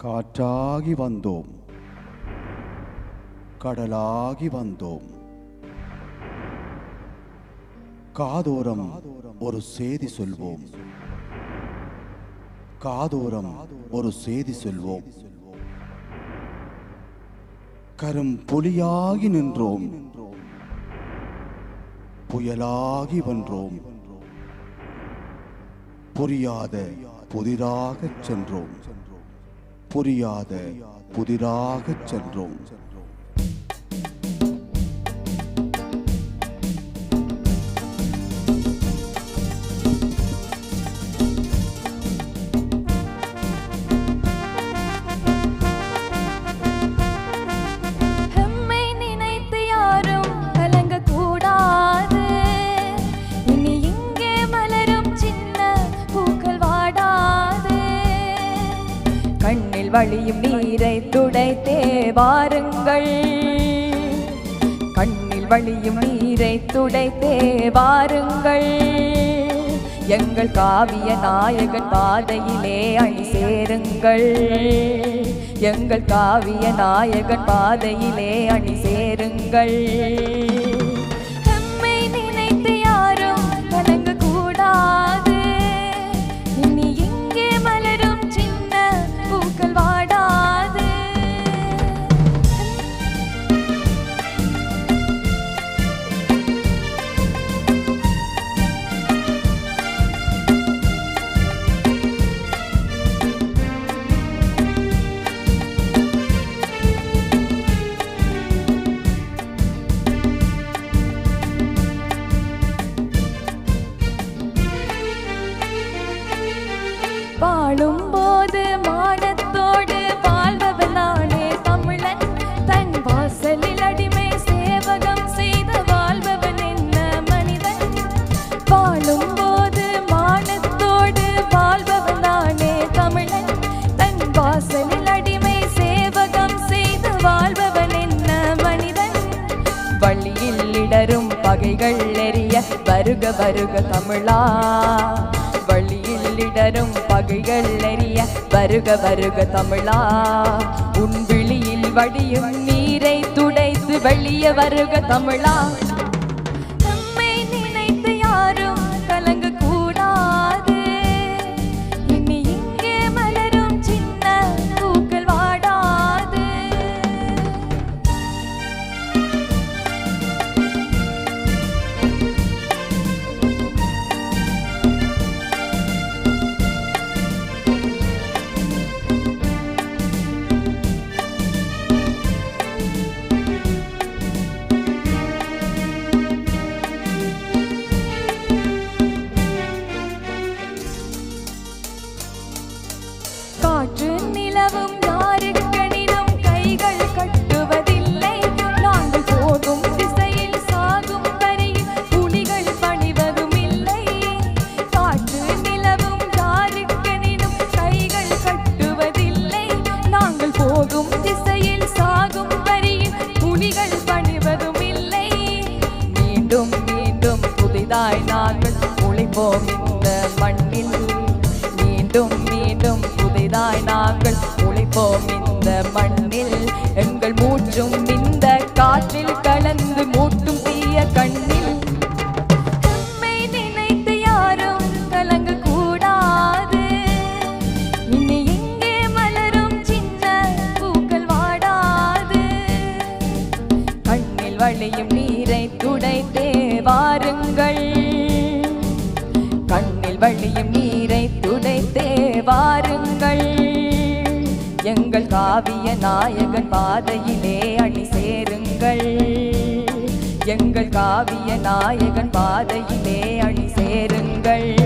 காற்றாகி வந்தோம் கடலாகி வந்தோம் காதோரம் ஒரு செய்தி சொல்வோம் காதோரம் ஒரு செய்தி சொல்வோம் கரும் புலியாகி நின்றோம் புயலாகி வென்றோம் புரியாத புதிராகச் சென்றோம் புரியாத புதிராகச் சென்றோம். கண்ணில் வழியும் நீரை துடைத்தே வாருங்கள். கண்ணில் வழியும் நீரை துடைத்தே வாருங்கள். எங்கள் காவிய நாயகன் பாதையிலே அணி சேருங்கள். எங்கள் காவிய நாயகன் பாதையிலே அணி சேருங்கள். பாடும் போது மானத்தோடு வாழ்பவன் நானே தமிழன். தன் வாசலில் அடிமை சேவகம் செய்த வாழ்பவன் என்ன மனிதன்? பாடும் போது மானத்தோடு வாழ்பவன் நானே தமிழன். தன் வாசலில் அடிமை சேவகம் செய்த வாழ்பவன் என்ன மனிதன்? வழியில் இடரும் பகைகள் எரிய வருக வருக தமிழா. இடரும் பகைகள் வருக வருக தமிழா. உன் விழியில் வடியும் நீரை துடைத்து வெளியே வருக தமிழா. உழைப்போம் இந்த மண்ணில். எங்கள் மூச்சும் இந்த காற்றில் கலந்து மூட்டும் தீய கண்ணில். நம்மை நினைத்து யாரும் கலங்கக் கூடாது. இனி இங்கே மலரும் சின்ன பூக்கள் வாடாது. கண்ணில் வழியும் நீரை துடைத்தே வாருங்கள். கண்ணில் வழியும் நீரை துடைத்தே வாரு எங்கள் காவிய நாயகன் பாதையிலே அணி சேருங்கள். எங்கள் காவிய நாயகன் பாதையிலே அணி சேருங்கள்.